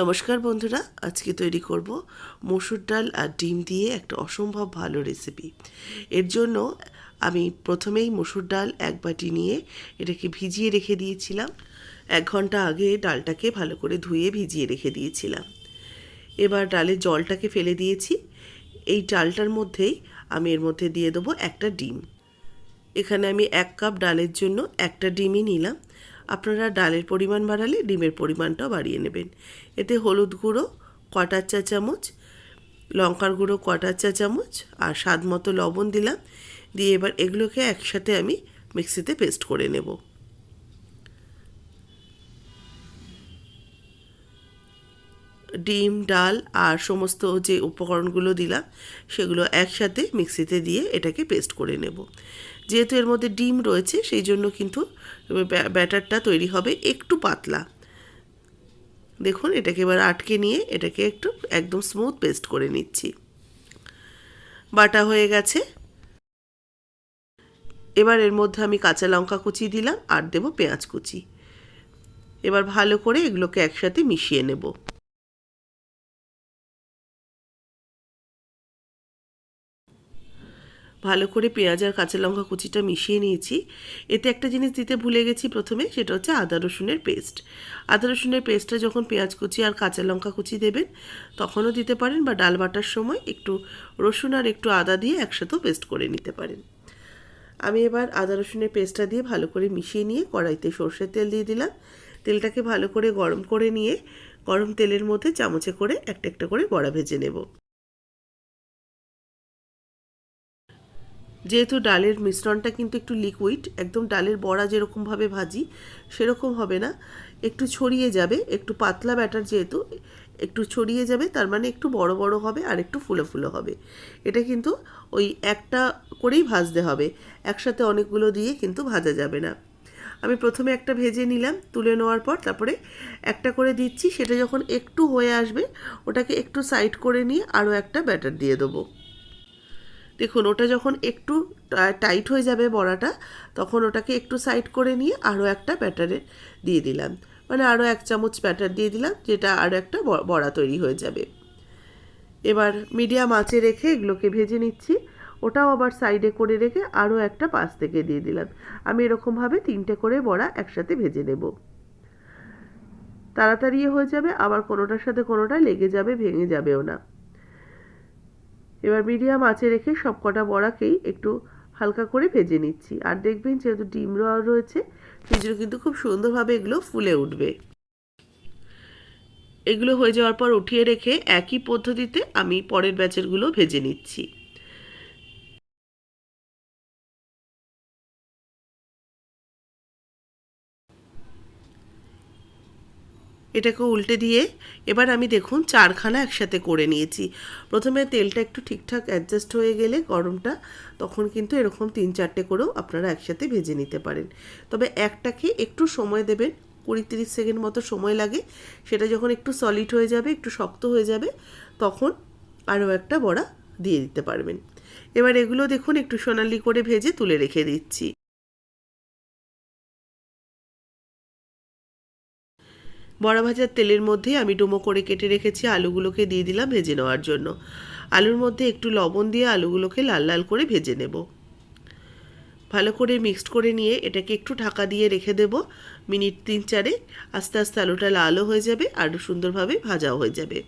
নমস্কার বন্ধুরা, আজকে তৈরি করব মসুর ডাল আর ডিম দিয়ে একটা অসম্ভব ভালো রেসিপি এর জন্য আমি প্রথমেই মসুর ডাল এক বাটি নিয়ে এটাকে ভিজিয়ে রেখে দিয়েছিলাম। এক ঘণ্টা আগে ডালটাকে ভালো করে ধুয়ে ভিজিয়ে রেখে দিয়েছিলাম। এবার ডালের জলটাকে ফেলে দিয়েছি। এই ডালটার মধ্যেই আমি এর মধ্যে দিয়ে দেবো একটা ডিম। এখানে আমি এক কাপ ডালের জন্য একটা ডিমই নিলাম। আপনারা ডালের পরিমাণ বাড়ালে ডিমের পরিমাণটাও বাড়িয়ে নেবেন। এতে হলুদ গুঁড়ো কটার চা চামচ, লঙ্কার গুঁড়ো কটার চা চামচ আর স্বাদ মতো লবণ দিলাম। দিয়ে এবার এগুলোকে একসাথে আমি মিক্সিতে পেস্ট করে নেব। ডিম, ডাল আর সমস্ত যে উপকরণগুলো দিলাম, সেগুলো একসাথে মিক্সিতে দিয়ে এটাকে পেস্ট করে নেব। যেহেতু এর মধ্যে ডিম রয়েছে, সেই জন্য কিন্তু ব্যাটারটা তৈরি হবে একটু পাতলা। দেখুন, এটাকে এবার আটকে নিয়ে এটাকে একটু একদম স্মুথ পেস্ট করে নিচ্ছি। বাটা হয়ে গেছে। এবার এর মধ্যে আমি কাঁচা লঙ্কা কুচি দিলাম আর দেবো পেঁয়াজ কুচি। এবার ভালো করে এগুলোকে একসাথে মিশিয়ে নেব। ভালো করে পেঁয়াজ আর কাঁচা লঙ্কা কুচিটা মিশিয়ে নিয়েছি। এতে একটা জিনিস দিতে ভুলে গেছি প্রথমে, সেটা হচ্ছে আদা রসুনের পেস্ট। আদা রসুনের পেস্টটা যখন পেঁয়াজ কুচি আর কাঁচা লঙ্কা কুচি দেবেন, তখনও দিতে পারেন বা ডাল বাটার সময় একটু রসুন আর একটু আদা দিয়ে একসাথেও পেস্ট করে নিতে পারেন। আমি এবার আদা রসুনের পেস্টটা দিয়ে ভালো করে মিশিয়ে নিয়ে কড়াইতে সর্ষের তেল দিয়ে দিলাম। তেলটাকে ভালো করে গরম করে নিয়ে, গরম তেলের মধ্যে চামচে করে একটা একটা করে বড়া ভেজে নেব। যেহেতু ডালের মিশ্রণটা কিন্তু একটু লিকুইড একদম ডালের বড়া যেরকমভাবে ভাজি, সেরকম হবে না। একটু ছড়িয়ে যাবে, একটু পাতলা ব্যাটার যেহেতু, একটু ছড়িয়ে যাবে, তার মানে একটু বড় বড় হবে আর একটু ফুলো ফুলো হবে। এটা কিন্তু ওই একটা করেই ভাজতে হবে, একসাথে অনেকগুলো দিয়ে কিন্তু ভাজা যাবে না। আমি প্রথমে একটা ভেজে নিলাম, তুলে নেওয়ার পর তারপরে একটা করে দিচ্ছি, সেটা যখন একটু হয়ে আসবে, ওটাকে একটু সাইড করে নিয়ে আরও একটা ব্যাটার দিয়ে দেবো। দেখুন, ওটা যখন একটু টাইট হয়ে যাবে বড়াটা, তখন ওটাকে একটু সাইড করে নিয়ে আরও একটা ব্যাটারে দিয়ে দিলাম। মানে আরও এক চামচ ব্যাটার দিয়ে দিলাম, যেটা আরও একটা বড়া তৈরি হয়ে যাবে। এবার মিডিয়াম আঁচে রেখে এগুলোকে ভেজে নিচ্ছি। ওটাও আবার সাইডে করে রেখে আরও একটা পাশ থেকে দিয়ে দিলাম। আমি এরকমভাবে তিনটে করে বড়া একসাথে ভেজে নেব। তাড়াতাড়ি হয়ে যাবে, আবার কোনোটার সাথে কোনোটা লেগে যাবে, ভেঙে যাবেও না। এবার মিডিয়াম আঁচে রেখে সব কটা বড়াকেই একটু হালকা করে ভেজে নিচ্ছি। আর দেখবেন যেহেতু ডিম রয়েছে সেই জন্য কিন্তু খুব সুন্দরভাবে এগুলো ফুলে উঠবে। এগুলো হয়ে যাওয়ার পর উঠিয়ে রেখে একই পদ্ধতিতে আমি পরের ব্যাচেরগুলো ভেজে নিচ্ছি। এটাকে উল্টে দিয়ে এবার আমি দেখুন চারখানা একসাথে করে নিয়েছি। প্রথমে তেলটা একটু ঠিকঠাক অ্যাডজাস্ট হয়ে গেলে গরমটা, তখন কিন্তু এরকম তিন চারটে করেও আপনারা একসাথে ভেজে নিতে পারেন। তবে একটাকে একটু সময় দেবেন কুড়ি তিরিশ সেকেন্ড মতো সময় লাগে। সেটা যখন একটু সলিড হয়ে যাবে, একটু শক্ত হয়ে যাবে, তখন আরও একটা বড়া দিয়ে দিতে পারবেন। এবার এগুলো দেখুন একটু সোনালি করে ভেজে তুলে রেখে দিচ্ছি। বড়া ভাজার তেলের মধ্যে আমি ডুমো করে কেটে রেখেছি আলুগুলোকে দিয়ে দিলাম ভেজে নেওয়ার জন্য। আলুর মধ্যে একটু লবণ দিয়ে আলুগুলোকে লাল লাল করে ভেজে নেব। ভালো করে মিক্সড করে নিয়ে এটাকে একটু ঢাকা দিয়ে রেখে দেব। মিনিট তিন চারে আস্তে আস্তে আলুটা লালও হয়ে যাবে আর সুন্দরভাবে ভাজাও হয়ে যাবে।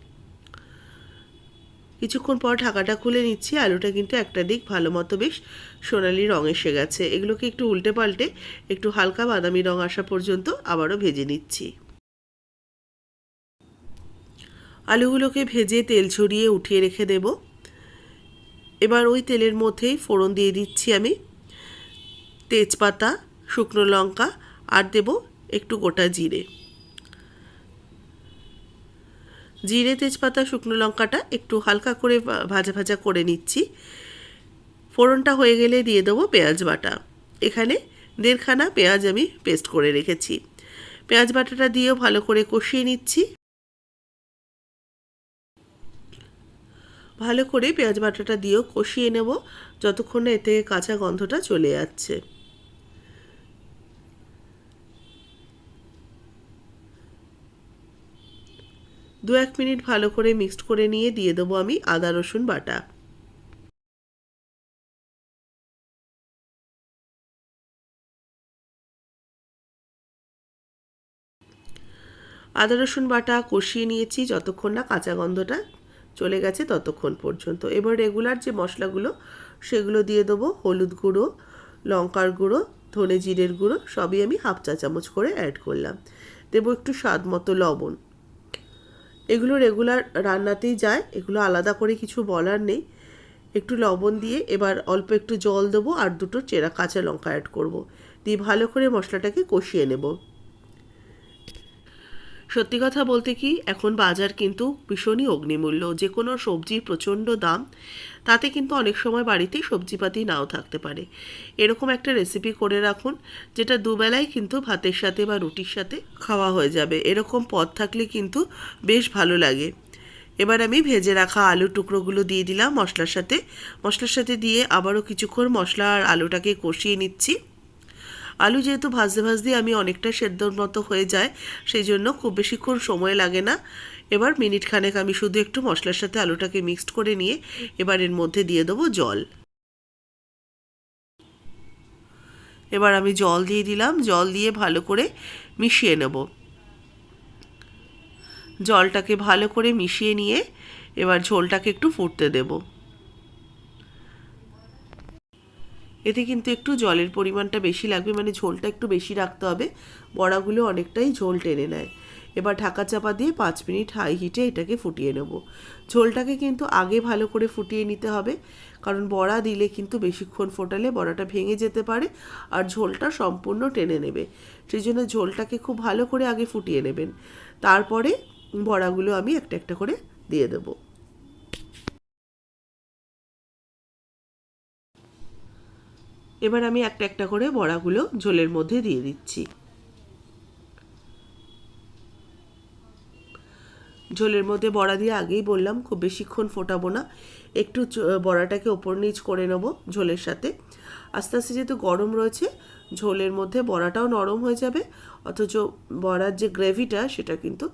কিছুক্ষণ পর ঢাকাটা খুলে নিচ্ছি, আলুটা কিন্তু একটা দিক ভালো মতো বেশ সোনালি রং এসে গেছে। এগুলোকে একটু উল্টে পাল্টে একটু হালকা বাদামি রং আসা পর্যন্ত আবারও ভেজে নিচ্ছি। আলুগুলোকে ভেজে তেল ছড়িয়ে উঠিয়ে রেখে দেব। এবার ওই তেলের মধ্যেই ফোড়ন দিয়ে দিচ্ছি আমি। তেজপাতা, শুকনো লঙ্কা আর দেব একটু গোটা জিরে। জিরে, তেজপাতা, শুকনো লঙ্কাটা একটু হালকা করে ভাজা ভাজা করে নিচ্ছি। ফোড়নটা হয়ে গেলে দিয়ে দেবো পেঁয়াজ বাটা। এখানে দেড়খানা পেঁয়াজ আমি পেস্ট করে রেখেছি। পেঁয়াজ বাটাটা দিয়েও ভালো করে কষিয়ে নিচ্ছি। ভালো করে পেঁয়াজ বাটাটা দিয়েও কষিয়ে নেব যতক্ষণ না এতে কাঁচা গন্ধটা চলে যাচ্ছে। দু এক মিনিট ভালো করে মিক্সড করে নিয়ে দিয়ে দেবো আমি আদা, রসুন বাটা। আদা, রসুন বাটা কষিয়ে নিয়েছি যতক্ষণ না কাঁচা গন্ধটা চলে গেছে ততক্ষণ পর্যন্ত। এবার রেগুলার যে মশলাগুলো, সেগুলো দিয়ে দেবো। হলুদ গুঁড়ো, লঙ্কার গুঁড়ো, ধনে জিরের গুঁড়ো, সবই আমি হাফ চা চামচ করে অ্যাড করলাম। দেবো একটু স্বাদ মতো লবণ। এগুলো রেগুলার রান্নাতেই যায়, এগুলো আলাদা করে কিছু বলার নেই। একটু লবণ দিয়ে এবার অল্প একটু জল দেবো আর দুটো চেরা কাঁচা লঙ্কা অ্যাড করব। দিয়ে ভালো করে মশলাটাকে কষিয়ে নেব। সত্যি কথা বলতে কি, এখন বাজার কিন্তু ভীষণই অগ্নিমূল্য। যে কোনো সবজির প্রচণ্ড দাম, তাতে কিন্তু অনেক সময় বাড়িতেই সবজিপাতি নাও থাকতে পারে। এরকম একটা রেসিপি করে রাখুন, যেটা দুবেলাই কিন্তু ভাতের সাথে বা রুটির সাথে খাওয়া হয়ে যাবে। এরকম পদ থাকলে কিন্তু বেশ ভালো লাগে। এবার আমি ভেজে রাখা আলুর টুকরোগুলো দিয়ে দিলাম মশলার সাথে। মশলার সাথে দিয়ে আবারও কিছুক্ষণ মশলা আর আলুটাকে কষিয়ে নিচ্ছি। আলু যেহেতু ভাজতে ভাজতে আমি অনেকটা সেদ্ধর মতো হয়ে যায়, সেই জন্য খুব বেশিক্ষণ সময় লাগে না। এবার মিনিট খানেক আমি শুধু একটু মশলার সাথে আলুটাকে মিক্সড করে নিয়ে এবার এর মধ্যে দিয়ে দেবো জল। এবার আমি জল দিয়ে দিলাম, জল দিয়ে ভালো করে মিশিয়ে নেব। জলটাকে ভালো করে মিশিয়ে নিয়ে এবার ঝোলটাকে একটু ফুটতে দেবো। এতে কিন্তু একটু জলের পরিমাণটা বেশি লাগবে মানে ঝোলটা একটু বেশি রাখতে হবে। বড়াগুলো অনেকটাই ঝোল টেনে নেয়। এবার ঢাকা চাপা দিয়ে পাঁচ মিনিট হাই হিটে এটাকে ফুটিয়ে নেব। ঝোলটাকে কিন্তু আগে ভালো করে ফুটিয়ে নিতে হবে, কারণ বড়া দিলে কিন্তু বেশিক্ষণ ফোটালে বড়াটা ভেঙে যেতে পারে আর ঝোলটা সম্পূর্ণ টেনে নেবে। সেই জন্য ঝোলটাকে খুব ভালো করে আগে ফুটিয়ে নেবেন। তারপরে বড়াগুলো আমি একটা একটা করে দিয়ে দেবো। এবার আমি একটা একটা করে বড়াগুলো ঝোলের মধ্যে দিয়ে দিচ্ছি। ঝোলের মধ্যে বড়া দিয়ে আগেই বললাম, খুব বেশিক্ষণ ফোটাবো না। একটু বড়াটাকে ওপর নিচ করে নেব ঝোলের সাথে। আস্তে আস্তে যেহেতু গরম রয়েছে, ঝোলের মধ্যে বড়াটাও নরম হয়ে যাবে, অথচ বড়ার যে গ্রেভিটা সেটা কিন্তু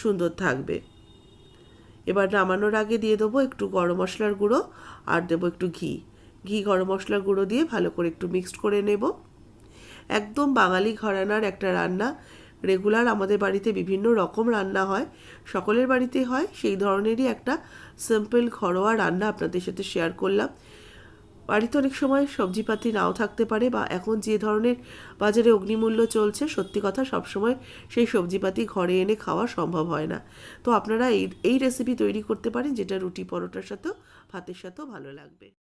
সুন্দর থাকবে। এবার নামানোর আগে দিয়ে দেবো একটু গরম মশলার গুঁড়ো আর দেবো একটু ঘি। ঘি, গরম মশলার গুঁড়ো দিয়ে ভালো করে একটু মিক্সড করে নেব। একদম বাঙালি ঘরানার একটা রান্না। রেগুলার আমাদের বাড়িতে বিভিন্ন রকম রান্না হয়। সকলের বাড়িতে হয়। সেই ধরনেরই একটা সিম্পল ঘরোয়া রান্না আপনাদের সাথে শেয়ার করলাম। বাড়িতে অনেক সময় সবজিপাতি নাও থাকতে পারে বা এখন যে ধরনের বাজারে অগ্নিমূল্য চলছে, সত্যি কথা সবসময় সেই সবজিপাতি ঘরে এনে খাওয়া সম্ভব হয় না। তো আপনারা এই এই রেসিপি তৈরি করতে পারেন, যেটা রুটি পরোটার সাথেও, ভাতের সাথেও ভালো লাগবে।